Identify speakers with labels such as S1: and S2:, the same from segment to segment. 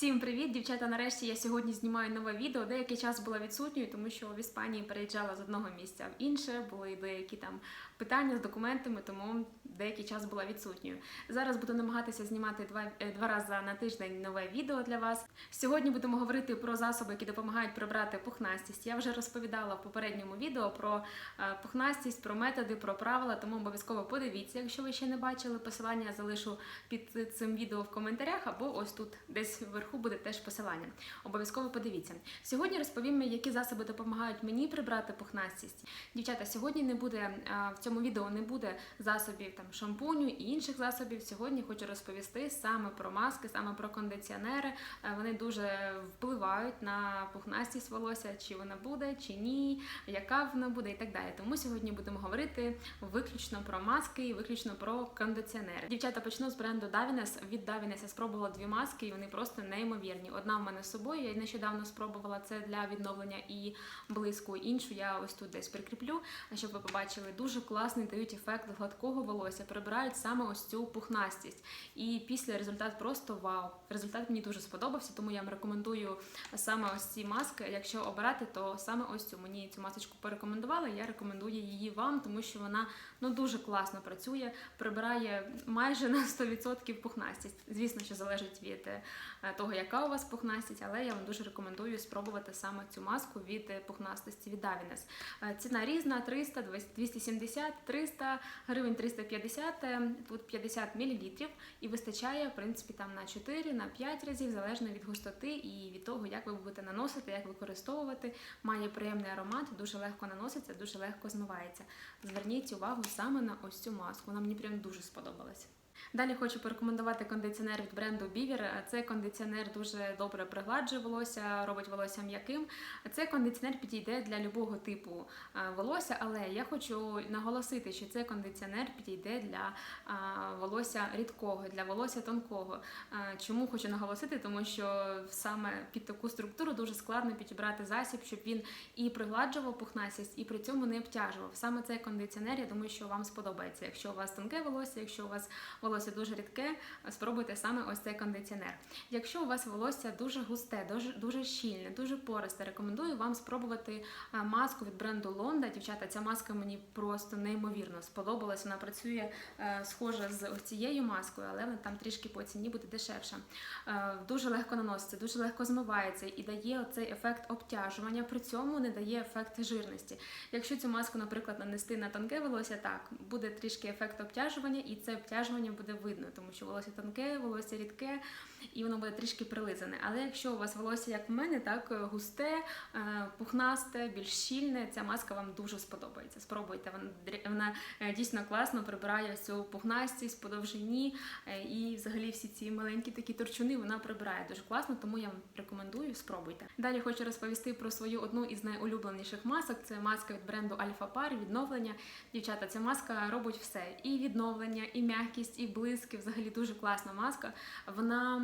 S1: Всім привіт, дівчата. Нарешті я сьогодні знімаю нове відео. Деякий час була відсутньою, тому що в Іспанії переїжджала з одного місця в інше. Були деякі там питання з документами, тому деякий час була відсутньою. Зараз буду намагатися знімати два, е, два рази на тиждень нове відео для вас. Сьогодні будемо говорити про засоби, які допомагають прибрати пухнастість. Я вже розповідала в попередньому відео про е, пухнастість, про методи, про правила, тому обов'язково подивіться, якщо ви ще не бачили. Посилання я залишу під цим відео в коментарях або ось тут десь вверху буде теж посилання. Обов'язково подивіться. Сьогодні розповім, які засоби допомагають мені прибрати пухнастість. Дівчата, сьогодні не буде в цьому відео не буде засобів там шампуню і інших засобів. Сьогодні хочу розповісти саме про маски, саме про кондиціонери. Е, Вони дуже впливають на пухнастість волосся, чи вона буде, чи ні, яка вона буде і так далі. Тому сьогодні будемо говорити виключно про маски і виключно про кондиціонери. Дівчата почну з бренду Davines. Від Davines я спробувала дві маски, і вони просто неймовірні. Одна в мене з собою. Я нещодавно спробувала це для відновлення і блиску. Іншу я ось тут десь прикріплю, щоб ви побачили. Дуже класний дають ефект гладкого волосся, прибирають саме ось цю пухнастість. І після результат просто вау. Результат мені дуже сподобався, тому я вам рекомендую саме ось ці маски. Якщо обирати, то саме ось цю мені цю масочку порекомендували. Я рекомендую її вам, тому що вона ну дуже класно працює, прибирає майже на 100% пухнастість. Звісно, що залежить від е, того, яка у вас пухнастість, але я вам дуже рекомендую спробувати саме цю маску від е, пухнастості від. Е, Ціна різна: 300, 270, 300 гривень, 350, е, тут 50 мл і вистачає в принципі там на 4, на 5 разів, залежно від густоти і від того, як ви будете наносити, як використовувати. Має приємний аромат, дуже легко наноситься, дуже легко змивається. Зверніть увагу саме на ось цю маску. Вона мені прям дуже сподобалась. Далі хочу порекомендувати кондиціонер від бренду Beaver. Цей кондиціонер дуже добре пригладжує волосся, робить волосся м'яким. Цей кондиціонер підійде для любого типу волосся, але я хочу наголосити, що цей кондиціонер підійде для волосся рідкого, для волосся тонкого. Чому хочу наголосити? Тому що саме під таку структуру дуже складно підібрати засіб, щоб він і пригладжував пухнастість, і при цьому не обтяжував. Саме цей кондиціонер, я думаю, що вам сподобається. Якщо у вас тонке волосся, якщо у вас волосся дуже рідке, спробуйте саме ось цей кондиціонер. Якщо у вас волосся дуже густе, дуже, дуже щільне, дуже пористе, рекомендую вам спробувати маску від бренду Лонда. Дівчата, ця маска мені просто неймовірно сподобалась. Вона працює е, схоже з цією маскою, але вона там трішки по ціні буде дешевша. Е, дуже легко наноситься, дуже легко змивається і дає оцей ефект обтяжування, при цьому не дає ефект жирності. Якщо цю маску, наприклад, нанести на тонке волосся, так буде трішки ефект обтяжування, і це обтяжування буде видно, тому що волосся тонке, волосся рідке, і воно буде трішки прилизане. Але якщо у вас волосся, як в мене, так густе, е, пухнасте, більш щільне, ця маска вам дуже сподобається. Спробуйте, вона, е, дійсно класно прибирає всю пухнастість по довжині е, і взагалі всі ці маленькі такі торчуни вона прибирає дуже класно, тому я вам рекомендую, спробуйте. Далі хочу розповісти про свою одну із найулюбленіших масок. Це маска від бренду Alpha Par, відновлення. Дівчата, ця маска робить все: і відновлення, і м'якість, і блиски. Взагалі дуже класна маска. Вона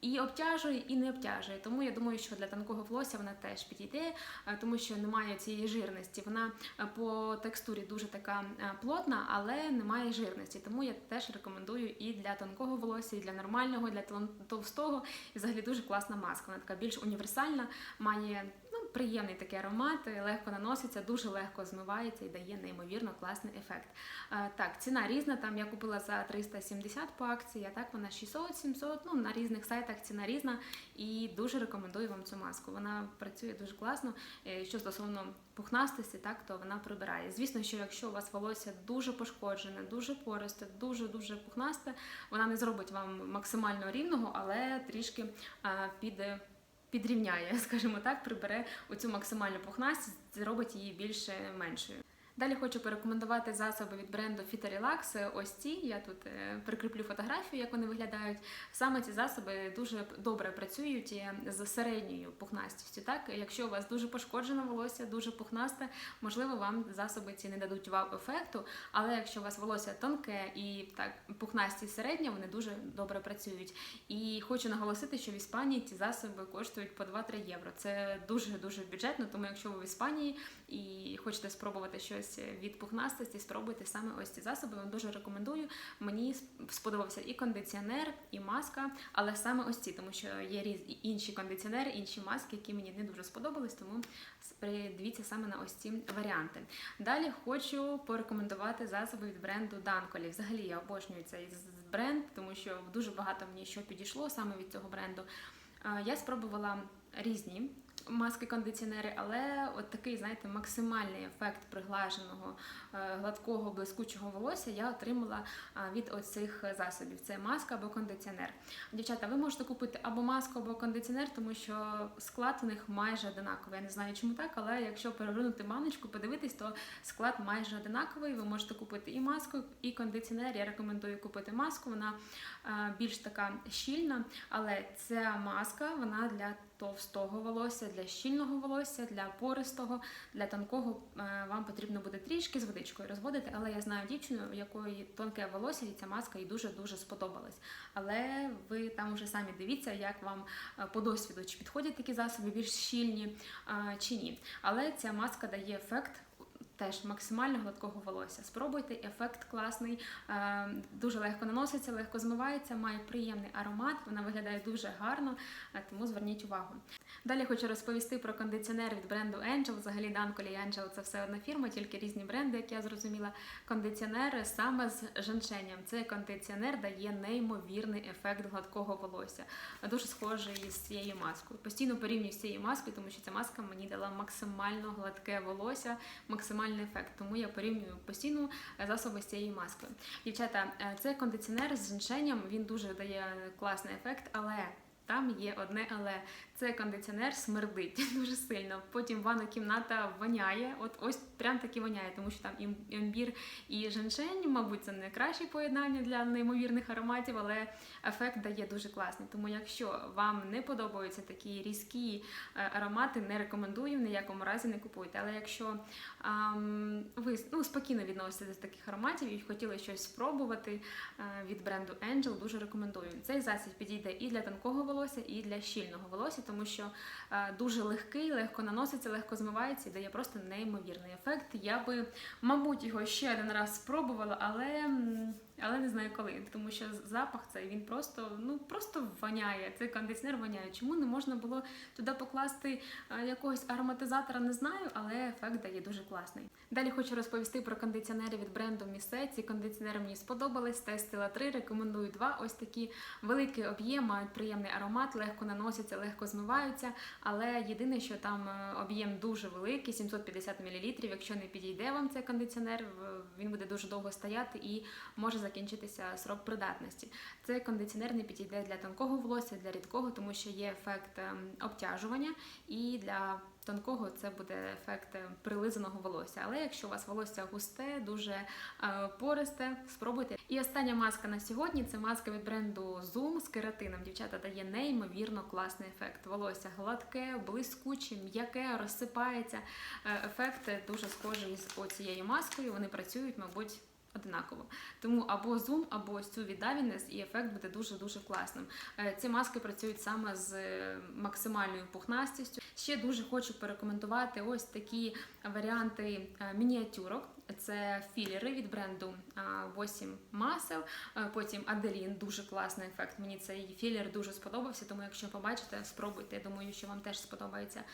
S1: і обтяжує, і не обтяжує. Тому я думаю, що для тонкого волосся вона теж підійде, е, тому що немає цієї жирності. Вона е, по текстурі дуже така е, плотна, але немає жирності. Тому я теж рекомендую і для тонкого волосся, і для нормального, і для товстого. І взагалі дуже класна маска. Вона така більш універсальна, має приємний такий аромат, е, легко наноситься, дуже легко змивається і дає неймовірно класний ефект. Е, Так, ціна різна. Там я купила за 370 по акції, а так вона 600-700, ну на різних сайтах ціна різна. І дуже рекомендую вам цю маску. Вона працює дуже класно. Е, Що стосовно пухнастості, так то вона прибирає. Звісно, що якщо у вас волосся дуже пошкоджене, дуже пористе, дуже дуже пухнасте, вона не зробить вам максимально рівного, але трішки е, під підрівняє, скажімо так, прибере оцю максимальну пухнастість, зробить її більше меншою. Далі хочу порекомендувати засоби від бренду Fitarelax. Ось ці я тут е, прикріплю фотографію, як вони виглядають. Саме ці засоби дуже добре працюють е, з середньою пухнастістю. Так, якщо у вас дуже пошкоджене волосся, дуже пухнасте, можливо, вам засоби ці не дадуть вау ефекту. Але якщо у вас волосся тонке і так пухнасті середня, вони дуже добре працюють. І хочу наголосити, що в Іспанії ці засоби коштують по 2-3 євро. Це дуже дуже бюджетно, тому якщо ви в Іспанії і хочете спробувати щось відмовитись від пухнастості, спробуйте саме ось ці засоби. Вам дуже рекомендую. Мені сподобався і кондиціонер, і маска, але саме ось ці, тому що є різ- інші кондиціонери, інші маски, які мені не дуже сподобались, тому дивіться саме на ось ці варіанти. Далі хочу порекомендувати засоби від бренду Данколі. Взагалі я обожнюю цей бренд, тому що дуже багато мені що підійшло саме від цього бренду. Е, Я спробувала різні маски-кондиціонери, але от такий, знаєте, максимальний ефект приглаженого, е, гладкого, блискучого волосся я отримала від оцих засобів. Це маска або кондиціонер. Дівчата, ви можете купити або маску, або кондиціонер, тому що склад у них майже одинаковий. Я не знаю, чому так, але якщо перевернути баночку, подивитись, то склад майже одинаковий. Ви можете купити і маску, і кондиціонер. Я рекомендую купити маску. Вона е, більш така щільна, але ця маска вона для товстого волосся, для щільного волосся, для пористого, для тонкого е, вам потрібно буде трішки з водичкою розводити. Але я знаю дівчину, у якої тонке волосся, і ця маска їй дуже дуже сподобалась. Але ви там вже самі дивіться, як вам е, по досвіду, чи підходять такі засоби більш щільні чи ні. Але ця маска дає ефект. Теж максимально гладкого волосся. Спробуйте, ефект класний, е, дуже легко наноситься, легко змивається, має приємний аромат, вона виглядає дуже гарно, е, тому зверніть увагу. Далі хочу розповісти про кондиціонер від бренду Angel. Взагалі Данколі і Angel це все одна фірма, тільки різні бренди, як я зрозуміла. Кондиціонер саме з женшенням. Цей кондиціонер дає неймовірний ефект гладкого волосся. Дуже схожий з цією маскою. Постійно порівнюю з цією маскою, тому що ця маска мені дала максимально гладке волосся, максимальний ефект. Тому я порівнюю постійно засоби з цією маскою. Дівчата, це кондиціонер з женшенням він дуже дає класний ефект, але. Там є одне, але цей кондиціонер смердить дуже сильно. Потім ванна кімната воняє. От ось прям таки воняє, тому що там імбір і женшень, мабуть, це не краще поєднання для неймовірних ароматів, але ефект дає дуже класний. Тому, якщо вам не подобаються такі різкі е, аромати, не рекомендую, в ніякому разі не купуйте. Але якщо ам, ви ну, спокійно відноситесь до таких ароматів і хотіли щось спробувати е, від бренду Angel, дуже рекомендую. Цей засіб підійде і для тонкого волосся, і для щільного волосся, тому що е, дуже легкий, легко наноситься, легко змивається і дає просто неймовірний ефект. Я би, мабуть, його ще один раз спробувала, але. Але не знаю коли, тому що запах цей він просто ну просто воняє. Цей кондиціонер воняє. Чому не можна було туди покласти е, якогось ароматизатора? Не знаю, але ефект дає дуже класний. Далі хочу розповісти про кондиціонери від бренду Місе. Ці кондиціонери мені сподобались. Тестила 3, рекомендую два. Ось такі великий об'єм, мають приємний аромат, легко наносяться, легко змиваються. Але єдине, що там е, об'єм дуже великий, 750 мл. Якщо не підійде вам цей кондиціонер, він буде дуже довго стояти і може закінчитися срок придатності. Цей кондиціонер не підійде для тонкого волосся, для рідкого, тому що є ефект ем, обтяжування, і для тонкого це буде ефект е, прилизаного волосся. Але якщо у вас волосся густе, дуже е, пористе, спробуйте. І остання маска на сьогодні це маска від бренду Zoom з кератином. Дівчата дає неймовірно класний ефект. Волосся гладке, блискуче, м'яке, розсипається. Е, Ефект дуже схожий з оцією маскою. Вони працюють, мабуть. Однаково, тому або зум, або ось цю від і ефект буде дуже дуже класним. Е, Ці маски працюють саме з е, максимальною пухнастістю. Ще дуже хочу порекомендувати ось такі варіанти е, мініатюрок. Це філери від бренду 8 масел. Потім Аделін, дуже класний ефект. Мені цей філер дуже сподобався, тому якщо побачите, спробуйте. Я думаю, що вам теж сподобається.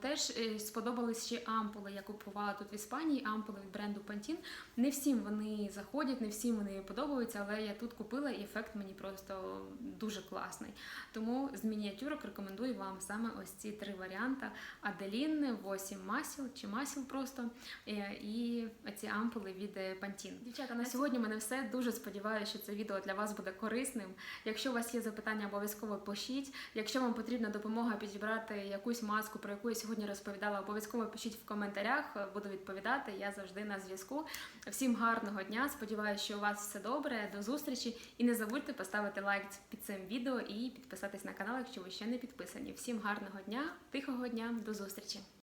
S1: Теж е, сподобались ще ампули. Я купувала тут в Іспанії ампули від бренду Pantene. Не всім вони заходять, не всім вони подобаються, але я тут купила і ефект мені просто дуже класний. Тому з мініатюрок рекомендую вам саме ось ці три варіанти: Аделін, 8 масел чи масел просто е, і ці ампули від е, Pantene. Дівчата, на сьогодні в мене все. Дуже сподіваюся, що це відео для вас буде корисним. Якщо у вас є запитання, обов'язково пишіть. Якщо вам потрібна допомога підібрати якусь маску, про яку я сьогодні розповідала, обов'язково пишіть в коментарях. Буду відповідати. Я завжди на зв'язку. Всім гарного дня. Сподіваюся, що у вас все добре. До зустрічі. І не забудьте поставити лайк під цим відео і підписатись на канал, якщо ви ще не підписані. Всім гарного дня, тихого дня, до зустрічі!